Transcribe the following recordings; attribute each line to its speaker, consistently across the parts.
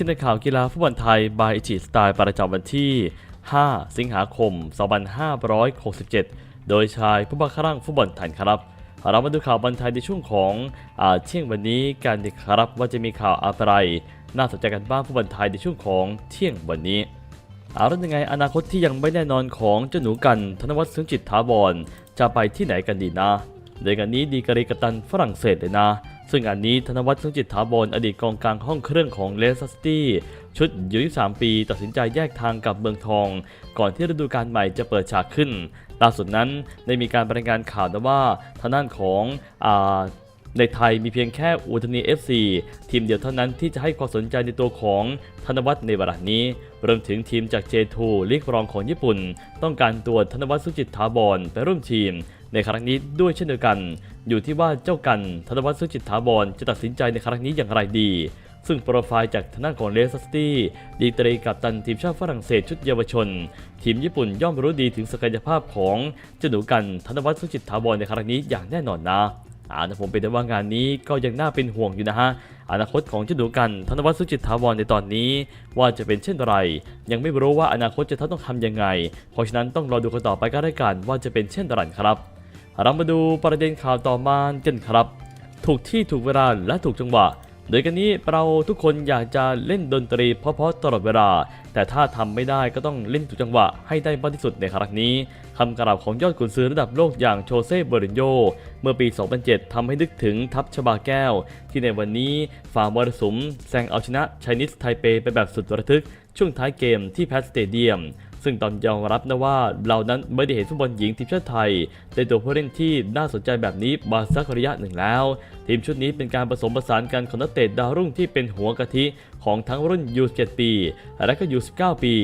Speaker 1: ชินในข่าวกีฬาฟุตบอลไทยบายอิจิสไตล์ประจำวันที่ 5 สิงหาคม 2567 โดยชายผู้บังคับร่างฟุตบอลไทยครับเรามาดูข่าวบอลไทยในช่วงของอาเที่ยงวันนี้กันดีครับว่าจะมีข่าวอะไร น่าสนใจกันบ้างฟุตบอลไทยในช่วงของเที่ยงวันนี้เอาแล้วยังไงอนาคตที่ยังไม่แน่นอนของเจ้าหนูกันธนวัฒน์ซึ้งจิตถาวรจะไปที่ไหนกันดีนะโดยงานนี้ดีกรีกัปตันฝรั่งเศสเลยนะ ซึ่งงานนี้ธนวัฒน์ซึ้งจิตถาวรอดีตกองกลางห้องเครื่องของเลสเตอร์ซิตี้ชุดอายุ23 ปี ตัดสินใจแยกทางกับเมืองทอง ก่อนที่ฤดูกาลใหม่จะเปิดฉากขึ้น ล่าสุดนั้นได้มีการรายงานข่าวนะว่าทางด้านของอ่าในไทยมีเพียงแค่อุทนี FC ทีมเดียวเท่านั้นที่จะให้ความสนใจในตัวของธนวัฒน์ในเวลานี้รวมถึงทีมจาก J2 ลีกรองของญี่ปุ่น ต้องการตัวธนวัฒน์สุจิตถาวรไปร่วมทีม ในครั้งนี้ด้วยเช่นเดียวกัน อยู่ที่ว่าเจ้ากันธนวัฒน์สุจิตถาวรจะตัดสินใจในครั้งนี้อย่างไรดี ซึ่งโปรไฟล์จากทางด้านของเลสัสตี้ดีตรีกับตันทีมชาติฝรั่งเศสชุดเยาวชน ทีมญี่ปุ่นย่อมรู้ดีถึงศักยภาพของเจ้าหนูกันธนวัฒน์สุจิตถาวรในครั้งนี้อย่างแน่นอนนะอานะผมเป็นแต่ว่างานนี้ก็ยังน่าเป็นห่วงอยู่นะฮะ อนาคตของเจ้าหนูกันธนวัฒน์สุจิตถาวรในตอนนี้ ว่าจะเป็นเช่นไร ยังไม่รู้ว่าอนาคตจะต้องทำยังไง เพราะฉะนั้นต้องรอดูกันต่อไปก็ได้กันว่าจะเป็นเช่นไรครับ เรามาดูประเด็นข่าวต่อมากันครับ ถูกที่ถูกเวลาและถูกจังหวะ โดยกันนี้เราทุกคนอยากจะเล่นดนตรีเพราะๆตลอดเวลา แต่ถ้าทำไม่ได้ก็ต้องเล่นถูกจังหวะให้ได้มากที่สุดในครั้งนี้คำกล่าวของยอดกุนซือระดับโลกอย่างโชเซ่เบอรินโยเมื่อปี 2007ทำให้นึกถึงทัพชบาแก้ว ที่ในวันนี้ฝ่ามรสุมแซงเอาชนะไชนิสไทเปไปแบบสุดระทึกช่วงท้ายเกมที่แพสเตเดียม ซึ่งตอนยอมรับนะว่าเรานั้นไม่ได้เห็นฟุตบอลหญิงทีมชาติไทยในตัวผู้เล่นที่น่าสนใจแบบนี้มาสักระยะหนึ่งแล้ว ทีมชุดนี้เป็นการผสมผสานกันของนักเตะดาวรุ่งที่เป็นหัวกะทิของทั้งรุ่น U17 ปี และก็ U19 ปี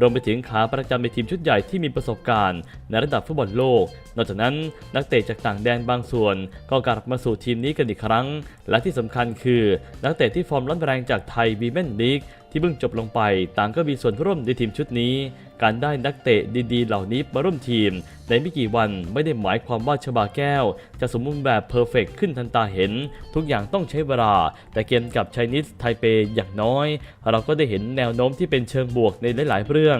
Speaker 1: รวมไปถึงขาประจำในทีมชุดใหญ่ที่มีประสบการณ์ ในระดับฟุตบอลโลก นอกจากนั้นนักเตะจากต่างแดนบางส่วน ก็กลับมาสู่ทีมนี้กันอีกครั้ง และที่สำคัญคือ นักเตะที่ฟอร์มร้อนแรงจากไทยวีแมนลีก ที่เพิ่งจบลงไป ต่างก็มีส่วนร่วมในทีมชุดนี้ การได้นักเตะดีๆ เหล่านี้มาร่วมทีม ในไม่กี่วันไม่ได้หมายความว่าชบาแก้ว จะสมบูรณ์แบบเพอร์เฟกขึ้นทันตาเห็น ทุกอย่างต้องใช้เวลา แต่เกมกับไชนีสไทเปอย่างน้อย เราก็ได้เห็นแนวโน้มที่เป็นเชิงบวกในหลาย ๆ เรื่อง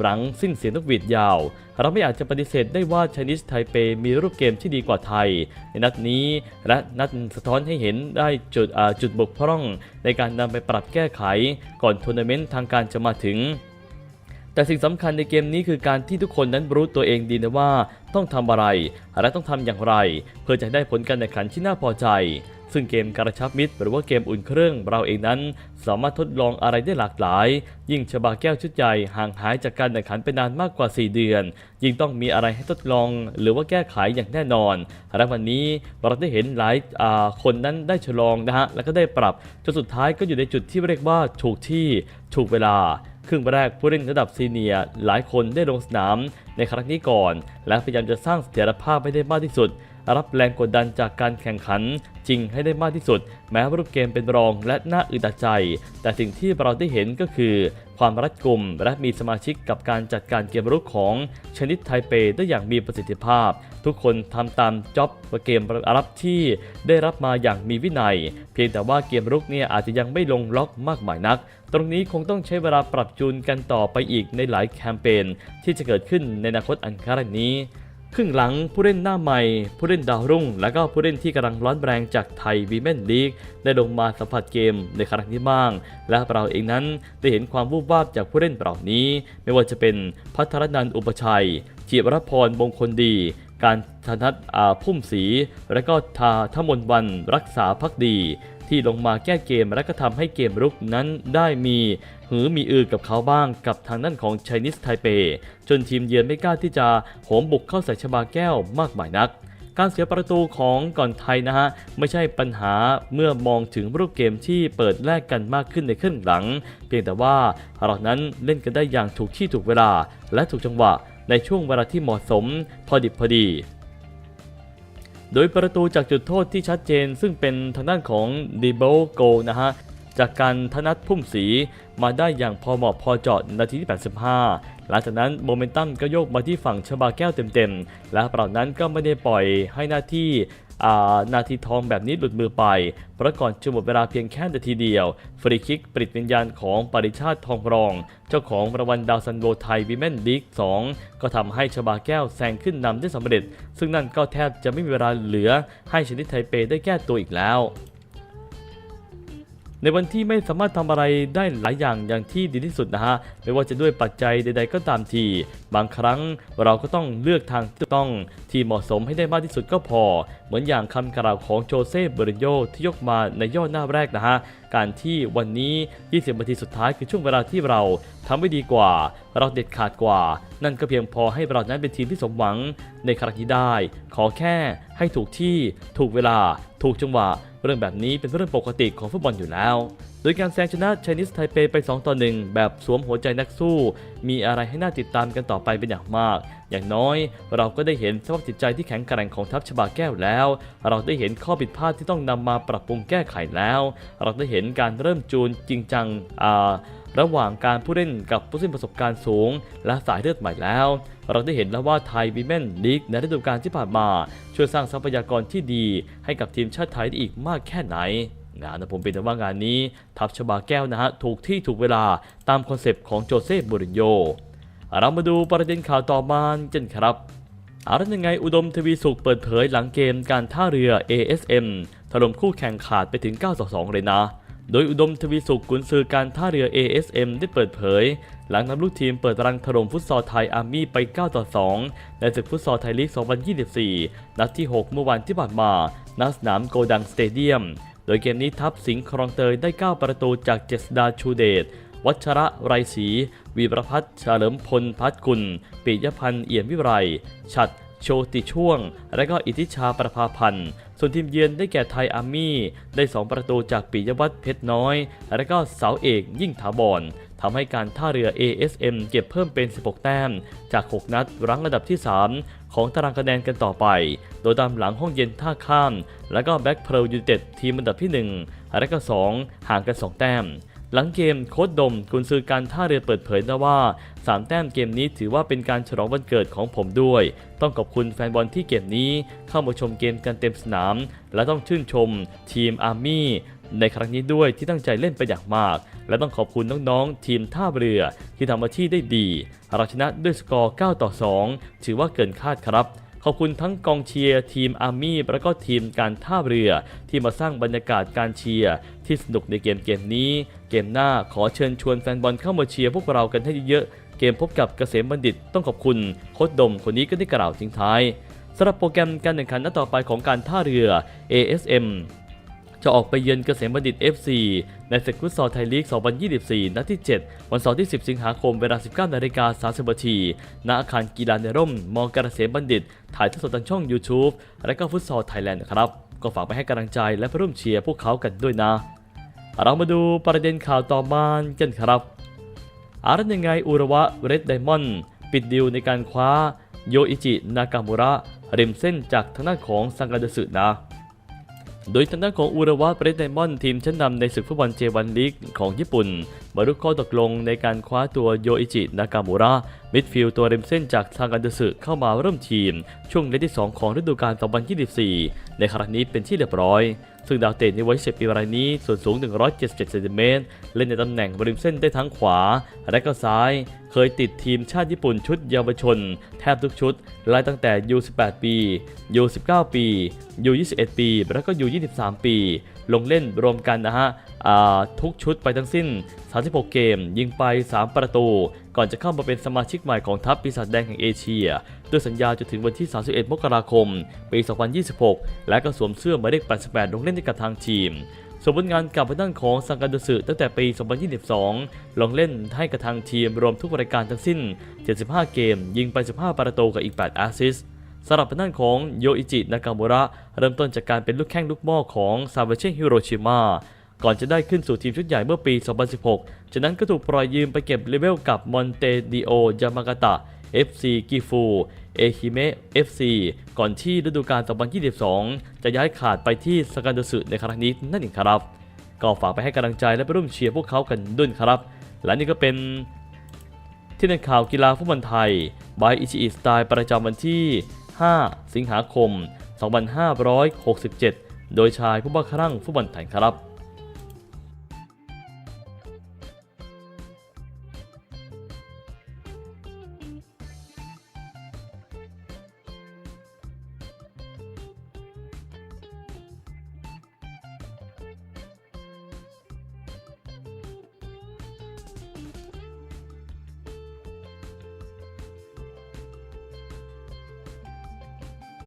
Speaker 1: หลังสิ้นเสียงนกหวีดยาว เราไม่อาจจะปฏิเสธได้ว่าชนีสไทเปมีรูปเกมที่ดีกว่าไทย ในนัดนี้และนัดสะท้อนให้เห็นได้จุดจุดบกพร่อง ในการนำไปปรับแก้ไข ก่อนทัวร์นาเมนต์ทางการจะมาถึงแต่สิ่งสำคัญในเกมนี้คือการที่ทุกคนนั้นรู้ตัวเองดีนะว่าต้องทำอะไร และต้องทำอย่างไร เพื่อจะได้ผลการแข่งขันที่น่าพอใจ ซึ่งเกมกระชับมิตรหรือว่าเกมอุ่นเครื่องเราเองนั้น สามารถทดลองอะไรได้หลากหลาย ยิ่งชบาแก้วชุดใหญ่ห่างหายจากการแข่งขันไปนานมากกว่า 4 เดือน ยิ่งต้องมีอะไรให้ทดลอง หรือว่าแก้ไขอย่างแน่นอน และวันนี้เราได้เห็นหลายคนนั้นได้ฉลองนะฮะแล้วก็ได้ปรับจนสุดท้ายก็อยู่ในจุดที่เรียกว่าถูกที่ถูกเวลาครึ่งแรกผู้เล่นระดับซีเนียร์หลายคนได้ลงสนามในครั้งนี้ก่อน และพยายามจะสร้างเสถียรภาพให้ได้มากที่สุด รับแรงกดดันจากการแข่งขันจริงให้ได้มากที่สุด แม้ว่ารูปเกมเป็นรองและน่าอึดอัดใจ แต่สิ่งที่เราได้เห็นก็คือ ความรัดกุมและมีสมาชิกกับการจัดการเกมรุกของชนิดไทเปได้อย่างมีประสิทธิภาพ ทุกคนทำตามจ็อบเกมรับที่ได้รับมาอย่างมีวินัย เพียงแต่ว่าเกมรุกเนี่ยอาจจะยังไม่ลงล็อกมากมายนัก ตรงนี้คงต้องใช้เวลาปรับจูนกันต่อไปอีกในหลายแคมเปญที่จะเกิดขึ้นในอนาคตอันใกล้นี้ ครึ่งหลังผู้เล่นหน้าใหม่ ผู้เล่นดาวรุ่ง และก็ผู้เล่นที่กำลังร้อนแรงจากไทยวีแมนลีกได้ลงมาสัมผัสเกมในครั้งนี้บ้าง และเราเองนั้นได้เห็นความวูบวาบจากผู้เล่นเหล่านี้ ไม่ว่าจะเป็นพัทรนันอุปชัยจิรพรมงคลดี การธนัทอาพุ่มศรีและก็ทาทมนวันรักษาพักดี ที่ลงมาแก้เกมและก็ทำให้เกมรุกนั้นได้มีหือมีอือกับเขาบ้างกับทางด้านของไชนิสไทเป จนทีมเยือนไม่กล้าที่จะโหมบุกเข้าใส่ชบาแก้วมากมายนักการเสียประตูของก่อนไทยนะฮะ ไม่ใช่ปัญหาเมื่อมองถึงรูปเกมที่เปิดแลกกันมากขึ้นในครึ่งหลัง เพียงแต่ว่าเรานั้นเล่นกันได้อย่างถูกที่ถูกเวลาและถูกจังหวะ ในช่วงเวลาที่เหมาะสมพอดิบพอดี โดยประตูจากจุดโทษที่ชัดเจนซึ่งเป็นทางด้านของดีโบโกนะฮะ จากการธนัทพุ่มศรีมาได้อย่างพอเหมาะพอเจาะนาทีที่ 85 หลังจากนั้นโมเมนตัมก็โยกมาที่ฝั่งชบาแก้วเต็มๆ และเปล่านั้นก็ไม่ได้ปล่อยให้หน้าที่อ่านาทีทองแบบนี้หลุดมือไป เพราะก่อนจะหมดเวลาเพียงแค่นาทีเดียว ฟรีคิกปริตวิญญาณของปริชาติทองรอง เจ้าของรางวัลดาวซันโวไทยวิเมนลีก 2 ก็ทำให้ชบาแก้วแซงขึ้นนำได้สำเร็จ ซึ่งนั่นก็แทบจะไม่มีเวลาเหลือให้ชนิดไทเปได้แก้ตัวอีกแล้ว ในวันที่ไม่สามารถทำอะไรได้หลายอย่างอย่างที่ดีที่สุดนะฮะไม่ว่าจะด้วยปัจจัยใด ๆ ก็ตามที บางครั้งเราก็ต้องเลือกทางที่ต้องที่เหมาะสมให้ได้มากที่สุดก็พอ เหมือนอย่างคำกล่าวของโจเซ่เบรินโยที่ยกมาในย่อหน้าแรกนะฮะการที่วันนี้ 20นาทีสุดท้ายคือช่วงเวลาที่เราทำไม่ดีกว่า เราเด็ดขาดกว่า นั่นก็เพียงพอให้เรานั้นเป็นทีมที่สมหวังในครั้งนี้ได้ ขอแค่ให้ถูกที่ ถูกเวลา ถูกจังหวะ เรื่องแบบนี้เป็นเรื่องปกติของฟุตบอลอยู่แล้ว โดยการแซงชนะไชนิสไทเปไป 2 ต่อ 1 แบบสวมหัวใจนักสู้ มีอะไรให้น่าติดตามกันต่อไปเป็นอย่างมาก อย่างน้อย เราก็ได้เห็นสภาพจิตใจที่แข็งแกร่งของทัพชบาแก้วแล้ว เราได้เห็นข้อผิดพลาดที่ต้องนำมาปรับปรุงแก้ไขแล้ว เราได้เห็นการเริ่มจูนจริงจังระหว่างการผู้เล่นกับผู้เล่นประสบการณ์สูง และสายเลือดใหม่แล้ว เราได้เห็นแล้วว่าไทยวีแมนลีกในฤดูกาลที่ผ่านมาช่วยสร้างทรัพยากรที่ดี ให้กับทีมชาติไทยได้อีกมากแค่ไหนนะนนะผมเป็นแต่ว่างานนี้ ทัพชบาแก้วนะฮะถูกที่ถูกเวลาตามคอนเซปต์ของโจเซ่บูรินโญเรามาดูประเด็นข่าวต่อมากันครับอารัยังไงอุดมทวีสุขเปิดเผยหลังเกมการท่าเรือ ASM ถล่มคู่แข่งขาดไปถึง 9-2 เลยนะ โดยอุดมทวีสุขกุนซือการท่าเรือ ASM ได้เปิดเผย หลังนำลูกทีมเปิดรังถล่มฟุตซอลไทยอาร์มี่ไป9-2ในศึกฟุตซอลไทยลีก 2024 นัดที่ 6 เมื่อวันที่ผ่านมา ณ สนามโกดังสเตเดียม โดยเกมนี้ทัพสิงห์ครองเตยได้ 9 ประตูจากเจษดาชูเดช วัชระไรศรีวีประพัฒน์เฉลิมพลพัฒกุลปิยพันธ์เอี่ยมวิไรฉัดโชติช่วง และก็อิทธิชาประภาพันธ์ ส่วนทีมเยือนได้แก่ไทยอาร์มี่ได้ 2 ประตูจากปิยวัฒน์เพชรน้อย และก็เสาเอกยิ่งถาวรทำให้การท่าเรือ ASM เก็บเพิ่มเป็น 16 แต้ม จาก 6 นัดรั้งอันดับที่ 3 ของตารางคะแนนกันต่อไป โดยตามหลังห้องเย็นท่าข้าม และก็แบ็กเพลยูเต็ดทีมอันดับที่ 1 และก็ 2 ห่างกัน 2 แต้ม หลังเกมโค้ดดมกุนซือการท่าเรือเปิดเผยนะว่า 3 แต้มเกมนี้ถือว่าเป็นการฉลองวันเกิดของผมด้วย ต้องขอบคุณแฟนบอลที่เกมนี้เข้ามาชมเกมกันเต็มสนาม และต้องชื่นชมทีมอาร์มี่ในครั้งนี้ด้วยที่ตั้งใจเล่นไปอย่างมาก และต้องขอบคุณน้องๆ ทีมท่าเรือ ที่ทำหน้าที่ได้ดีเราชนะด้วยสกอร์ 9 ต่อ 2 ถือว่าเกินคาดครับขอบคุณทั้งกองเชียร์ทีมอาร์มี่และก็ทีมการท่าเรือ ที่มาสร้างบรรยากาศการเชียร์ที่สนุกในเกมเกมนี้ เกมหน้าขอเชิญชวนแฟนบอลเข้ามาเชียร์พวกเรากันให้เยอะๆ เกมพบกับเกษมบัณฑิตต้องขอบคุณโค้ชดมคนนี้ก็ได้กล่าวทิ้งท้ายสำหรับโปรแกรมการแข่งขันนัดต่อไปของการท่าเรือ ASM จะออกไปเยือนเกษมบัณฑิต FC ในศึกฟุตซอลไทยลีก 2024 นัดที่ 7 วันเสาร์ที่ 10 สิงหาคม เวลา 19นาฬิกา30นาที ณ อาคารกีฬาในร่ม มอเกษมบัณฑิต ถ่ายทอดสดทางช่อง YouTube และก็ฟุตซอลไทยแลนด์นะครับ ก็ฝากไปให้กำลังใจและร่วมเชียร์พวกเขากันด้วยนะ เรามาดูประเด็นข่าวต่อมากันครับอารันยังไงอุระวะเรดไดมอนด์ปิดดีลในการคว้าโยอิจินากามุระริมเส้นจากทางด้านของซังกาเดสึนะ โดยทางด้านของอุระวะเรดไดมอนด์ทีมชั้นนำในศึกฟุตบอลเจวันลีกของญี่ปุ่นมารุข้อตกลงในการคว้าตัวโยอิจินากามุระมิดฟิลด์ตัวริมเส้นจากซางกันเดสึเข้ามาเริ่มทีม ช่วงเลนที่ 2 ของฤดูกาล2024 ในครั้งนี้เป็นที่เรียบร้อย ซึ่งดาวเตะในวัย10ปีรายนี้ส่วนสูง 177เซนติเมตรเล่นในตำแหน่งบริมเส้นได้ทั้งขวา และก็ซ้าย เคยติดทีมชาติญี่ปุ่นชุดเยาวชน แทบทุกชุดไล่ตั้งแต่ U18 ปี U19 ปี U21 ปี และก็ U23 ปี ลงเล่นรวมกันนะฮะ ทุกชุดไปทั้งสิ้น 36 เกม ยิงไป 3 ประตู ก่อนจะเข้ามาเป็นสมาชิกใหม่ของทัพปีศาจแดงแห่งเอเชีย ด้วยสัญญาจนถึงวันที่ 31 มกราคม ปี 2026 และก็สวมเสื้อหมายเลข 88 ลงเล่นให้กับทางทีมส่วนผลงานกับไปด้านของซังการดสึตั้งแต่ปี 2022 ลงเล่นให้กับทางทีมรวมทุกรายการทั้งสิ้น 75 เกม ยิงไป 15 ประตูกับอีก 8 แอสซิสต์สำหรับทางานของโยอิจิ นากามุระ เริ่มต้นจากการเป็นลูกแข้งลูกหม้อของซาเวเชฮิโรชิมา ก่อนจะได้ขึ้นสู่ทีมชุดใหญ่เมื่อปี 2016 จากนั้นก็ถูกปล่อยยืมไปเก็บเลเวลกับมอนเตดิโอยามากาตะ FC กิฟูเอฮิเมะ FC ก่อนที่ฤดูกาล 2022 จะย้ายขาดไปที่สกันโดสึในครั้งนี้นั่นเองครับ ก็ฝากไปให้กำลังใจและไปร่วมเชียร์พวกเขากันด้วยครับ และนี่ก็เป็นที่ในข่าวกีฬาฟุตบอลไทยบายอิชิอิสไตล์ประจำวันที่ 5 สิงหาคม 2567 โดยชายผู้บ้าคลั่งฟุตบอลไทยครับ